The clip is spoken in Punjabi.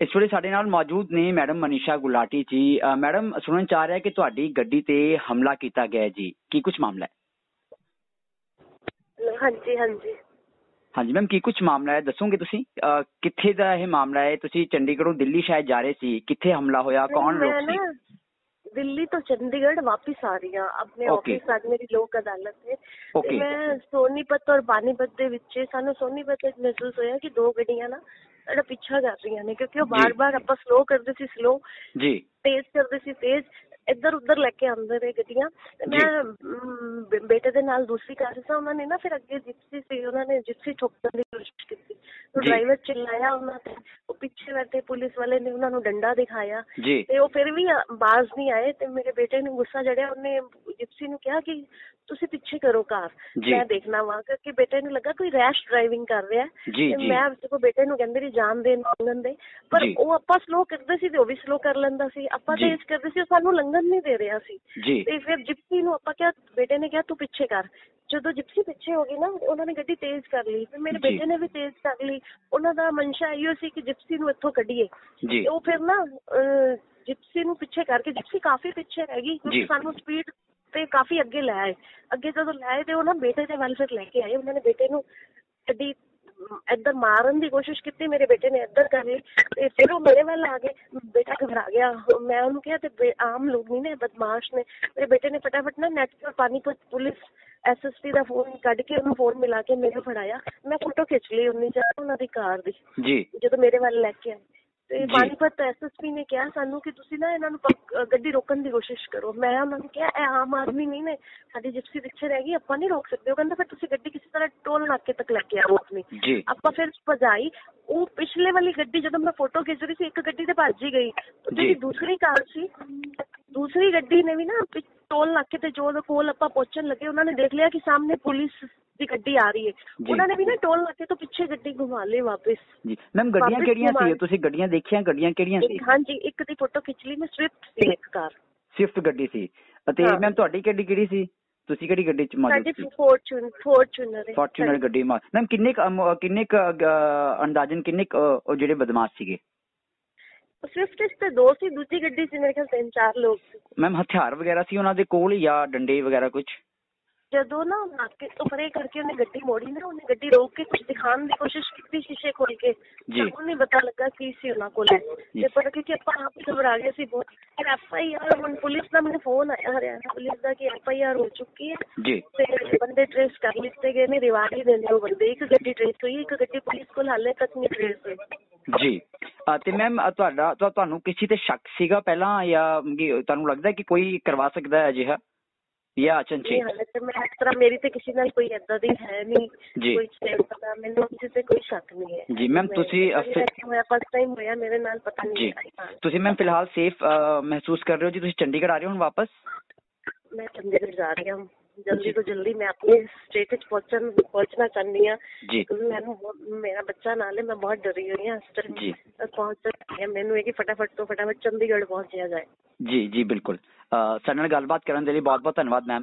ਇਸ ਵੇਲੇ ਸਾਡੇ ਨਾਲ ਮੌਜੂਦ ਨੇ ਮੈਡਮ ਮਨੀਸ਼ਾ ਗੁਲਾਟੀ ਜੀ। ਮੈਡਮ ਸੁਣਨ ਚ ਆ ਰਿਹਾ ਕਿ ਤੁਹਾਡੀ ਗੱਡੀ ਤੇ ਹਮਲਾ ਕੀਤਾ ਗਿਆ ਜੀ। ਕੀ ਕੁਝ ਮਾਮਲਾ ਹੈ? ਹਾਂਜੀ ਹਾਂਜੀ। ਹਾਂਜੀ ਮੈਮ ਕੀ ਕੁਝ ਮਾਮਲਾ ਹੈ? ਦੱਸੋਗੇ ਤੁਸੀਂ? ਕਿੱਥੇ ਦਾ ਇਹ ਮਾਮਲਾ ਹੈ? ਤੁਸੀਂ ਚੰਡੀਗੜ੍ਹੋਂ ਦਿੱਲੀ ਸ਼ਾਇਦ ਜਾ ਰਹੇ ਸੀ। ਕਿੱਥੇ ਹਮਲਾ ਹੋਇਆ? ਕੌਣ ਲੋਕ ਸੀ? ਦਿੱਲੀ ਤੋਂ ਚੰਡੀਗੜ੍ਹ ਵਾਪਸ ਆ ਰਹੀ ਹਾਂ ਆਪਣੇ Okay. ਆਫਿਸ ਅੱਜ ਮੇਰੀ ਲੋਕ ਅਦਾਲਤ ਹੈ ਤੇ ਓਕੇ ਮੈਂ ਸੋਨੀਪਤ ਔਰ ਬਾਨੀਪਤ ਦੇ ਵਿੱਚ ਸਾਨੂੰ ਸੋਨੀਪਤ ਵਿੱਚ ਮਹਿਸੂਸ ਹੋਇਆ ਕਿ ਦੋ ਗੱਡੀਆਂ ਨਾ ਸਾਡਾ ਪਿੱਛਾ ਕਰ ਰਹੀਆਂ ਨੇ ਕਿਉਂਕਿ ਉਹ ਜੀ। ਬਾਰ-ਬਾਰ ਆਪਾਂ ਸਲੋ ਕਰਦੇ ਸੀ ਸਲੋ ਜੀ ਤੇਜ਼ ਕਰਦੇ ਸੀ ਤੇਜ਼ ਇੱਧਰ ਉੱਧਰ ਲੈ ਕੇ ਆਉਂਦੇ ਰਹੇ ਗੱਡੀਆਂ ਤੇ ਜੀ। ਮੈਂ ਅਮ, ਬ- ਬੇਟੇ ਦੇ ਨਾਲ ਦੂਸਰੀ ਕਾਰ ਸੀ ਉਹਨਾਂ ਨੇ ਨਾ ਫਿਰ ਅੱਗੇ ਜਿਪਸੀ ਸੀ ਉਹਨਾਂ ਨੇ ਜਿਪਸੀ ਠੋਕਣ ਦੀ ਕੋਸ਼ਿਸ਼ ਕੀਤੀ ਉਹ ਜੀ। ਡਰਾਈਵਰ ਚਿল্লাਇਆ ਉਹਨਾਂ ਤੇ ਪਿੱਛੇ ਬੈਠੇ ਪੁਲਿਸ ਵਾਲੇ ਨੇ ਉਹਨਾਂ ਨੂੰ ਡੰਡਾ ਦਿਖਾਇਆ। ਜੀ। ਤੇ ਉਹ ਫਿਰ ਵੀ ਬਾਜ਼ ਨਹੀਂ ਆਏ ਤੇ ਮੇਰੇ ਬੇਟੇ ਨੂੰ ਗੁੱਸਾ ਚੜਿਆ। ਉਹਨੇ ਜਿਪਸੀ ਨੂੰ ਕਿਹਾ ਕਿ ਤੁਸੀਂ ਪਿੱਛੇ ਕਰੋ ਕਾਰ। ਮੈਂ ਦੇਖਣਾ ਵਾ ਕਿਉਂਕਿ ਬੇਟੇ ਨੂੰ ਲੱਗਾ ਕੋਈ ਰੈਸ਼ ਡਰਾਈਵਿੰਗ ਕਰ ਰਿਹਾ ਤੇ ਮੈਂ ਸਗੋਂ ਬੇਟੇ ਨੂੰ ਕਹਿੰਦੀ ਰਹੀ ਜਾਣ ਦੇ ਮੰਗਣ ਦੇ। ਪਰ। ਉਹ ਆਪਾਂ ਸਲੋ ਕਰਦੇ ਸੀ ਤੇ ਉਹ ਵੀ ਸਲੋ ਕਰ ਲੈਂਦਾ ਸੀ। ਆਪਾਂ। ਤੇਜ਼ ਕਰਦੇ ਸੀ ਉਹ ਸਾਨੂੰ ਲੰਘਣ ਨਹੀਂ ਦੇ ਰਿਹਾ ਸੀ। ਤੇ ਫਿਰ ਜਿਪਸੀ ਨੂੰ ਆਪਾਂ ਕਿਹਾ ਬੇਟੇ ਨੇ ਕਿਹਾ ਤੂੰ ਪਿੱਛੇ ਕਰ। ਜਦੋਂ ਜਿਪਸੀ ਪਿੱਛੇ ਹੋ ਗਈ ਨਾ ਉਹਨਾਂ ਨੇ ਗੱਡੀ ਤੇਜ਼ ਕਰ ਲਈ ਫਿਰ ਮੇਰੇ ਜੀ। ਬੇਟੇ ਨੇ ਵੀ ਤੇਜ਼ ਕਰ ਲਈ। ਉਹਨਾਂ ਦਾ ਮਨਸ਼ਾ ਇਹੋ ਸੀ ਕਿ ਜਿਪਸੀ ਨੂੰ ਇੱਥੋਂ ਕੱਢੀਏ। ਜੀ। ਤੇ ਉਹ ਫਿਰ ਨਾ ਅਹ, ਜਿਪਸੀ ਨੂੰ ਪਿੱਛੇ ਕਰਕੇ ਜਿਪਸੀ ਕਾਫੀ ਪਿੱਛੇ ਰਹਿ ਗਈ ਕਿਉਂਕਿ ਜੀ। ਸਾਨੂੰ ਸਪੀਡ ਤੇ ਕਾਫੀ ਅੱਗੇ ਲੈ ਆਏ। ਅੱਗੇ ਜਦੋਂ ਲੈ ਆਏ ਤੇ ਉਹ ਨਾ ਬੇਟੇ ਦੇ ਵੱਲ ਫਿਰ ਲੈ ਕੇ ਆਏ। ਉਹਨਾਂ ਨੇ ਬੇਟੇ ਨੂੰ ਗੱਡੀ ਇੱਧਰ ਮਾਰਨ ਦੀ ਕੋਸ਼ਿਸ਼ ਕੀਤੀ ਮੇਰੇ ਬੇਟੇ ਨੇ ਇੱਧਰ ਕਰ ਲਈ ਤੇ ਫਿਰ ਉਹ ਮੇਰੇ ਵੱਲ ਆ ਗਏ। ਬੇਟਾ ਘਬਰਾ ਗਿਆ। ਮੈਂ ਉਹਨੂੰ ਕਿਹਾ ਤੇ ਆਮ ਲੋਕ ਨਹੀਂ ਨੇ ਬਦਮਾਸ਼ ਨੇ। ਮੇਰੇ ਬੇਟੇ ਨੇ ਫਟਾਫਟ ਨਾ ਨੈਟ ਤੋਂ ਪਾਣੀਪਤ ਪੁਲਿਸ ਐਸਐਸਪੀ ਦਾ ਫੋਨ ਕੱਢ ਕੇ ਉਹਨੂੰ ਫੋਨ ਮਿਲਾ ਕੇ ਮੈਨੂੰ ਫੜਾਇਆ। ਮੈਂ ਫੋਟੋ ਖਿੱਚ ਲਈ ਉਹਨਾਂ ਦੀ ਕਾਰ ਦੀ। ਜੀ। ਜਦੋਂ ਮੇਰੇ ਵੱਲ ਲੈ ਕੇ ਆਏ। ਤੇ ਜੀ। ਪਾਣੀਪਤ ਐਸਐਸਪੀ ਨੇ ਕਿਹਾ ਸਾਨੂੰ ਕਿ ਤੁਸੀਂ ਨਾ ਇਹਨਾਂ ਨੂੰ ਪਕ- ਅਹ ਗੱਡੀ ਰੋਕਣ ਦੀ ਕੋਸ਼ਿਸ਼ ਕਰੋ। ਮੈਂ ਉਹਨਾਂ ਨੂੰ ਕਿਹਾ ਇਹ ਆਮ ਆਦਮੀ ਨਹੀਂ ਨੇ। ਸਾਡੀ ਜਿਪਸੀ ਪਿੱਛੇ ਰਹਿ ਗਈ ਆਪਾਂ ਨਹੀਂ ਰੋਕ ਸਕਦੇ। ਉਹ ਕਹਿੰਦਾ ਫਿਰ ਤੁਸੀਂ ਗੱਡੀ ਕਿਸੇ ਤਰ੍ਹਾਂ ਟੋਲ ਨਾਕੇ ਤੱਕ ਲੈ ਕੇ ਆਓ ਆਪਣੀ। ਜੀ। ਆਪਾਂ ਫਿਰ ਭਜਾਈ। ਉਹ ਪਿਛਲੇ ਵਾਲੀ ਗੱਡੀ ਜਦੋਂ ਮੈਂ ਫੋਟੋ ਖਿੱਚ ਰਹੀ ਸੀ ਇੱਕ ਗੱਡੀ ਤੇ ਭੱਜ ਹੀ ਗਈ। ਜਿਹੜੀ। ਦੂਸਰੀ ਕਾਰ ਸੀ ਦੂਸਰੀ ਗੱਡੀ ਨੇ ਵੀ ਨਾ ਪਿ- ਟੋਲ ਨਾਕੇ ਤੇ ਜੋ ਕੋਲ ਆਪਾਂ ਪਹੁੰਚਣ ਲੱਗੇ ਉਹਨਾਂ ਨੇ ਦੇਖ ਲਿਆ ਕਿ ਸਾਹਮਣੇ ਪੁਲਿਸ ਦੀ ਗੱਡੀ ਆ ਰਹੀ ਹੈ। ਉਹਨਾਂ ਨੇ ਵੀ ਨਾ ਟੋਲ ਨਾਕੇ ਤੋਂ ਪਿੱਛੇ ਗੱਡੀ ਘੁਮਾ ਲਈ ਵਾਪਸ। ਜੀ। ਮੈਮ ਗੱਡੀਆਂ ਕਿਹੜੀਆਂ ਸੀ? ਤੁਸੀਂ ਗੱਡੀਆਂ ਦੇਖੀਆਂ? ਗੱਡੀਆਂ ਕਿਹੜੀਆਂ ਸੀ? ਹਾਂਜੀ ਇੱਕ ਦੀ ਫੋਟੋ ਖਿੱਚ ਲਈ ਮੈਂ ਸਵਿਫਟ ਸੀ ਇੱਕ ਕਾਰ। ਸਵਿਫਟ ਗੱਡੀ ਸੀ। ਅਤੇ। ਮੈਮ ਤੁਹਾਡੀ ਗੱਡੀ ਕਿਹੜੀ ਸੀ? ਤੁਸੀਂ ਕਿਹੜੀ ਗੱਡੀ ਚ ਸਾਡੀ ਸੀ? ਫੋਰਚੂਨ ਫੋਰਚੂਨਰ ਫੋਰਚੂਨਰ ਗੱਡੀ ਮਾ ਮੈਮ ਕਿੰਨੇ ਕਿੰਨੇ ਅੰਦਾਜ਼ਨ ਕਿੰਨੇ ਜਿਹੜੇ ਬਦਮਾਸ਼ ਸੀਗੇ? ਸਵਿਫਟ ਤੇ ਦੋ ਸੀ ਦੂਜੀ ਗੱਡੀ 'ਚ ਮੇਰੇ ਖਿਆਲ ਤਿੰਨ ਚਾਰ ਲੋਕ ਸੀ। ਮੈਮ ਹਥਿਆਰ ਵਗੈਰਾ ਸੀ ਉਹਨਾਂ ਦੇ ਕੋਲ ਜਾਂ ਡੰਡੇ ਵਗੈਰਾ ਕੁਝ ਜਦੋਂ ਨਾ ਨਾਕੇ ਤੋਂ ਪਰੇ ਕਰਕੇ ਉਹਨੇ ਗੱਡੀ ਮੋੜੀ ਨਾ ਉਹਨੇ ਗੱਡੀ ਰੋਕ ਕੇ ਕੁਝ ਦਿਖਾਉਣ ਦੀ ਕੋਸ਼ਿਸ਼ ਕੀਤੀ ਸ਼ੀਸ਼ੇ ਖੋਲ ਕੇ। ਜੀ। ਤਾਂ ਉਹਨੇ ਪਤਾ ਲੱਗਾ ਕੀ ਸੀ ਉਹਨਾਂ ਕੋਲ। ਜੀ। ਤੇ ਪਰ ਕਿਉਂਕਿ ਆਪਾਂ ਆਪ ਹੀ ਘਬਰਾ ਗਏ ਸੀ ਬਹੁਤ। ਫਿਰ ਐਫ ਆਈ ਆਰ ਹੁਣ ਪੁਲਿਸ ਦਾ ਮੈਨੂੰ ਫੋਨ ਆਇਆ ਹਰਿਆਣਾ ਪੁਲਿਸ ਦਾ ਕਿ ਐਫ ਆਈ ਆਰ ਹੋ ਚੁੱਕੀ ਹੈ। ਜੀ। ਤੇ ਬੰਦੇ ਟ੍ਰੇਸ ਕਰ ਲਿੱਤੇ ਗਏ ਨੇ ਰਿਵਾੜੀ ਦੇ ਨੇ ਉਹ ਬੰਦੇ। ਇੱਕ ਗੱਡੀ ਟ੍ਰੇਸ ਹੋਈ ਇੱਕ ਗੱਡੀ ਪੁਲਿਸ ਕੋਲ ਹਾਲੇ ਤੱਕ ਨਹੀਂ ਟ੍ਰੇਸ ਹੋਈ। ਜੀ। ਅਹ, ਤੇ ਮੈਮ ਤੁਹਾਡਾ ਤੁਹਾ- ਤੁਹਾਨੂੰ ਕਿਸੇ ਤੇ ਸ਼ੱਕ ਸੀਗਾ ਪਹਿਲਾਂ ਜਾਂ ਤੁਹਾਨੂੰ ਲੱਗਦਾ ਕਿ ਕੋਈ ਕਰਵਾ ਸਕਦਾ ਹੈ ਅਜਿਹਾ? ਹਾਲੇ ਤੇ ਮੈਂ ਇਸ ਤਰ੍ਹਾਂ ਮੇਰੀ ਤੇ ਕਿਸੇ ਨਾਲ ਕੋਈ ਏਦਾਂ ਦੀ ਹੈ ਨਹੀਂ। ਕੋਈ ਸਟੇਟ ਪਤਾ ਮੈਨੂੰ ਕਿਸੇ ਤੇ ਕੋਈ ਸ਼ੱਕ ਨਹੀਂ ਹੈ। ਜੀ, ma'am, ਤੁਸੀਂ, ਹੋਇਆ ਫਸਟ ਟਾਈਮ ਹੋਇਆ ਮੇਰੇ ਨਾਲ ਪਤਾ ਨਹੀਂ ਤੁਸੀਂ ਮੈਮ ਫਿਲਹਾਲ ਸੇਫ ਮਹਿਸੂਸ ਕਰ ਰਹੇ ਹੋ ਜੀ? ਤੁਸੀਂ ਚੰਡੀਗੜ੍ਹ ਆ ਰਹੇ ਹੋ ਹੁਣ ਵਾਪਸ? ਮੈਂ ਚੰਡੀਗੜ੍ਹ ਜਾ ਰਹੀ ਹਾਂ। ਜਲਦੀ ਤੋਂ ਜਲਦੀ ਮੈਂ ਆਪਣੇ ਸਟੇਟ ਵਿੱਚ ਪਹੁੰਚਣ ਪਹੁੰਚਣਾ ਚਾਹੁੰਦੀ ਜੀ। ਮੈਨੂੰ ਬਹੁਤ- ਮੇਰਾ ਬੱਚਾ ਨਾਲ ਹੈ ਮੈਂ ਬਹੁਤ ਡਰੀ ਹੋਈ ਹਾਂ ਇਸ ਟਾਈਮ ਜੀ। ਪਹੁੰਚ ਹਾਂ। ਮੈਨੂੰ ਇਹ ਕਿ ਫਟਾਫਟ ਤੋਂ ਫਟਾਫਟ ਚੰਡੀਗੜ੍ਹ ਪਹੁੰਚਿਆ ਜਾਏ। ਜੀ ਜੀ ਬਿਲਕੁਲ। ਅਹ, ਸਾਡੇ ਨਾਲ ਗੱਲਬਾਤ ਕਰਨ ਦੇ ਲਈ ਬਹੁਤ ਬਹੁਤ ਧੰਨਵਾਦ ਮੈਮ।